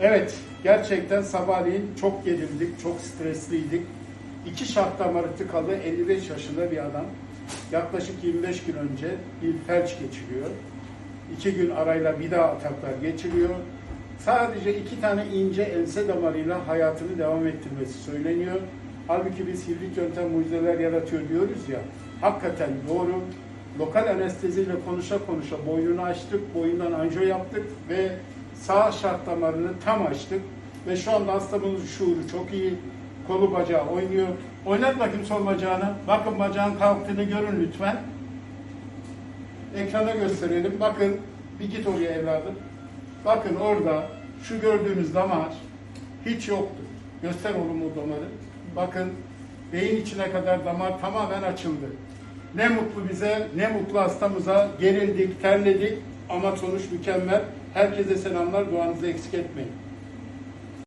Evet, gerçekten sabahleyin çok gerildik, çok stresliydik. İki şah damarı tıkalı 55 yaşında bir adam. Yaklaşık 25 gün önce bir felç geçiriyor. İki gün arayla bir daha ataklar geçiriyor. Sadece iki tane ince ense damarıyla hayatını devam ettirmesi söyleniyor. Halbuki biz hibrit yöntem mucizeler yaratıyor diyoruz ya. Hakikaten doğru. Lokal anesteziyle konuşa konuşa boynunu açtık, boyundan anjiyo yaptık ve sağ şah damarını tam açtık. Ve şu anda hastamızın şuuru çok iyi. Kolu bacağı oynuyor. Oynat bakayım sol bacağını. Bakın bacağın kalktığını görün lütfen. Ekrana gösterelim. Bakın bir git oraya evladım. Bakın orada şu gördüğünüz damar hiç yoktu. Göster oğlum o damarı. Bakın beyin içine kadar damar tamamen açıldı. Ne mutlu bize, ne mutlu hastamıza. Gerildik, terledik ama sonuç mükemmel. Herkese selamlar, duanızı eksik etmeyin.